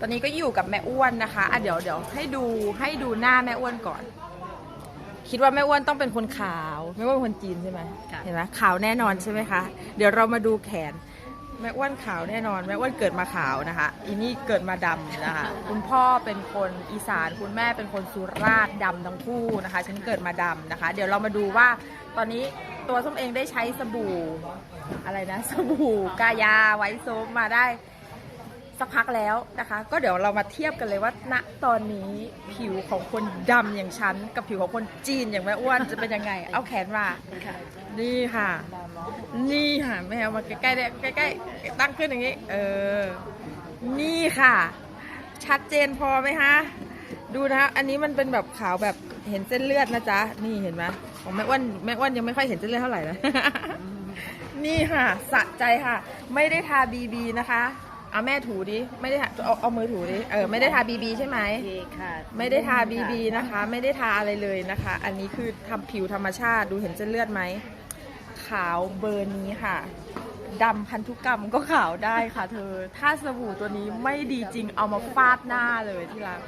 ตอนนี้ก็อยู่กับแม่อ้วนนะคะอะเดี๋ยวเดี๋ยวให้ดูให้ดูหน้าแม่อ้วนก่อน คิดว่าแม่อ้วนต้องเป็นคนขาว แม่อ้วนเป็นคนจีนใช่ไหมค่ะ เห็นไหมขาวแน่นอนใช่ไหมคะ เดี๋ยวเรามาดูแขน แม่อ้วนขาวแน่นอน แม่อ้วนเกิดมาขาวนะคะ อีนี่เกิดมาดำนะคะ คุณพ่อเป็นคนอีสาน คุณแม่เป็นคนสุราษฎร์ดำทั้งคู่นะคะ ฉันเกิดมาดำนะคะ เดี๋ยวเรามาดูว่าตอนนี้ตัวส้มเองได้ใช้สบู่อะไรนะ สบู่กายาไวท์โซมมาได้ สักพักแล้วนะคะ ก็เดี๋ยวเรามาเทียบกันเลยว่าณตอนนี้ผิวของคนดำอย่างฉัน กับผิวของคนจีนอย่างแม่อ้วนจะเป็นยังไง เอาแขนมาค่ะนี่ค่ะ นี่ค่ะแม่เอามาใกล้ๆได้ใกล้ๆตั้งขึ้นอย่างนี้ เออ นี่ค่ะ ชัดเจนพอไหมคะดูนะคะอันนี้มันเป็นแบบขาวแบบเห็นเส้นเลือดนะจ๊ะ นี่เห็นไหมของแม่อ้วนแม่อ้วนยังไม่ค่อยเห็นเส้นเลือดเท่าไหร่นะนี่ค่ะสะใจค่ะ ไม่ได้ทาบีบีนะคะ เอาแม่ถูดิไม่ได้ทาเอาเอามือถูดิเออไม่ได้ทาบีบีใช่ไหม โอเคค่ะไม่ได้ทาบีบีนะคะ ไม่ได้ทาอะไรเลยนะคะ อันนี้คือทำผิวธรรมชาติดูเห็นเส้นเลือดไหม ขาวเบอร์นี้ค่ะดำพันธุกรรมก็ขาวได้ค่ะเธอ ถ้าสบู่ตัวนี้ไม่ดีจริงเอามาฟาดหน้าเลยที่รัก